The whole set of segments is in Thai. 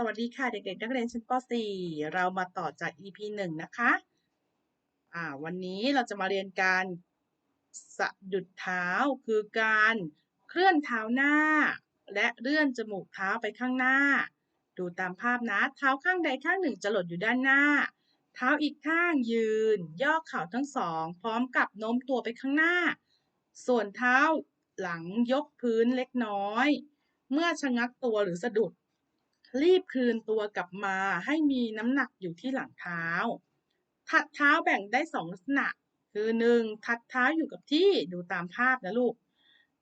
สวัสดีค่ะเด็กๆ นักเรียนชั้นป .4 เรามาต่อจาก EP 1 นะคะอ่าวันนี้เราจะมาเรียนการสะดุดเท้าคือการเคลื่อนเท้าหน้า และเลื่อนจมูกเท้าไปข้างหน้า ดูตามภาพนะเท้าข้างใดข้างหนึ่งจะหล่นอยู่ด้านหน้า เท้าอีกข้างยืน ย่อเข่าทั้งสอง พร้อมกับโน้มตัวไปข้างหน้า ส่วนเท้าหลังยกพื้นเล็กน้อย เมื่อชะงักตัวหรือสะดุด รีบคืนตัวกลับมาให้มีน้ำหนักอยู่ที่หลังเท้า ถัดเท้าแบ่งได้สองลักษณะ คือหนึ่งถัดเท้าอยู่กับที่ดูตามภาพนะลูก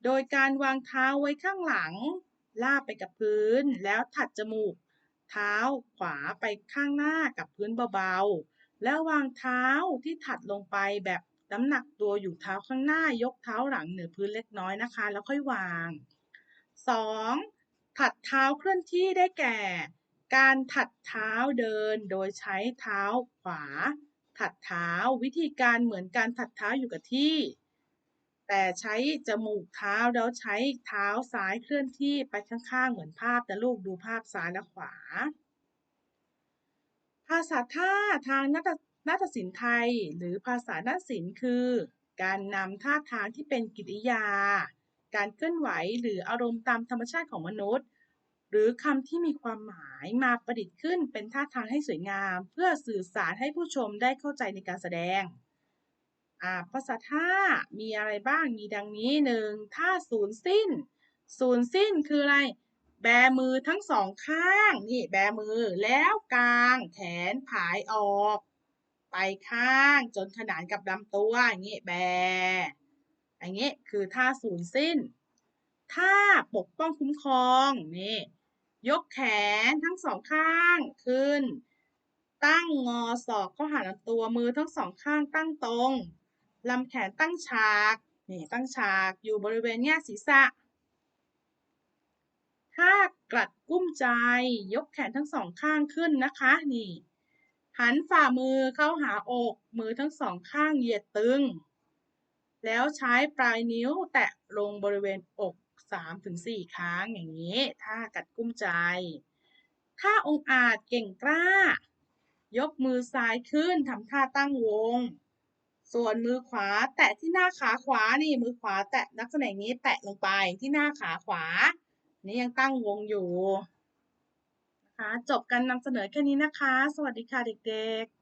โดยการวางเท้าไว้ข้างหลัง ลาบไปกับพื้น แล้วถัดจมูก เท้าขวาไปข้างหน้ากับพื้นเบาๆ แล้ววางเท้าที่ถัดลงไปแบบน้ำหนักตัวอยู่เท้าข้างหน้ายกเท้าหลังเหนือพื้นเล็กน้อยนะคะ แล้วค่อยวาง 2. ถัดเท้าเคลื่อนที่ได้แก่ การถัดเท้าเดินโดยใช้เท้าขวา ถัดเท้าวิธีการเหมือนการถัดเท้าอยู่กับที่ แต่ใช้จมูกเท้าแล้วใช้เท้าซ้ายเคลื่อนที่ไปข้างๆ เหมือนภาพนะลูกดูภาพซ้ายและขวา ภาษาท่าทางนาฏนาฏศิลป์ไทยหรือภาษานาฏศิลป์คือ การนำท่าทางที่เป็นกิริยา การเคลื่อนไหวหรืออารมณ์ตามธรรมชาติของมนุษย์ หรือคำที่มีความหมายมาประดิษฐ์ขึ้นเป็นท่าทางให้สวยงาม เพื่อสื่อสารให้ผู้ชมได้เข้าใจในการแสดงภาษาท่ามีอะไรบ้างมีดังนี้หนึ่งท่าศูนย์สิ้น ศูนย์สิ้นคืออะไร แบมือทั้งสองข้างนี่แบมือแล้วกลางแขนผายออก ไปข้างจนขนานกับลำตัวอย่างนี้แบ อย่างนี้คือท่าศูนย์สิ้น ท่าปกป้องคุ้มครองนี่ยกแขนทั้งสองข้างขึ้น ตั้งงอศอกเข้าหาลำตัวมือทั้งสองข้างตั้งตรงลำแขนตั้งฉากนี่ตั้งฉากอยู่บริเวณแง่ศีรษะท่ากลัดกุ้มใจ ยกแขนทั้งสองข้างขึ้นนะคะนี่ หันฝ่ามือเข้าหาอก มือทั้งสองข้างเหยียดตึง แล้วใช้ปลายนิ้วแตะลงบริเวณอก3-4 ครั้งอย่างนี้ท่ากัดกุ้มใจ ถ้าองอาจเก่งกล้า ยกมือซ้ายขึ้นทำท่าตั้งวง ส่วนมือขวาแตะที่หน้าขาขวานี่มือขวาแตะลักษณะนี้แตะลงไปที่หน้าขาขวา นี่ยังตั้งวงอยู่นะคะจบการนำเสนอแค่นี้นะคะ สวัสดีค่ะเด็กๆ